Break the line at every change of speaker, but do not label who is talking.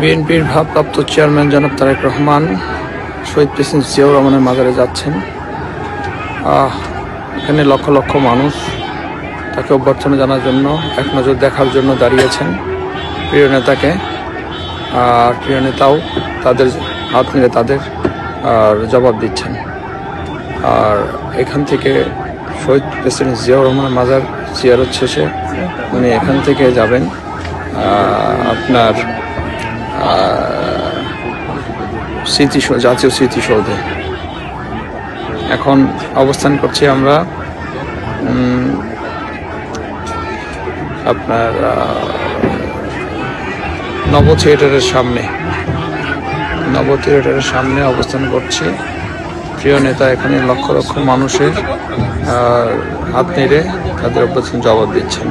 বিএনপির ভারপ্রাপ্ত চেয়ারম্যান জনাব তারেক রহমান, শহীদ প্রেসিডেন্ট জিয়াউর রহমানের মাজারে যাচ্ছেন। এখানে লক্ষ লক্ষ মানুষ তাকে অভ্যর্থনা জানার জন্য, এক নজর দেখার জন্য দাঁড়িয়েছেন প্রিয় নেতাকে। আর প্রিয় নেতাও তাদের হাত নেড়ে তাদের আর জবাব দিচ্ছেন। আর এখান থেকে শহীদ প্রেসিডেন্ট জিয়াউর রহমান মাজার জিয়ারত শেষে উনি এখান থেকে যাবেন। আপনার স্মৃতি জাতীয় স্মৃতিসৌধে। এখন অবস্থান করছি আমরা আপনার নব থিয়েটারের সামনে। নব থিয়েটারের সামনে অবস্থান করছি। প্রিয় নেতা, এখানে লক্ষ লক্ষ মানুষের হাত নেড়ে তাদের অভ্যর্থন জবাব দিচ্ছেন।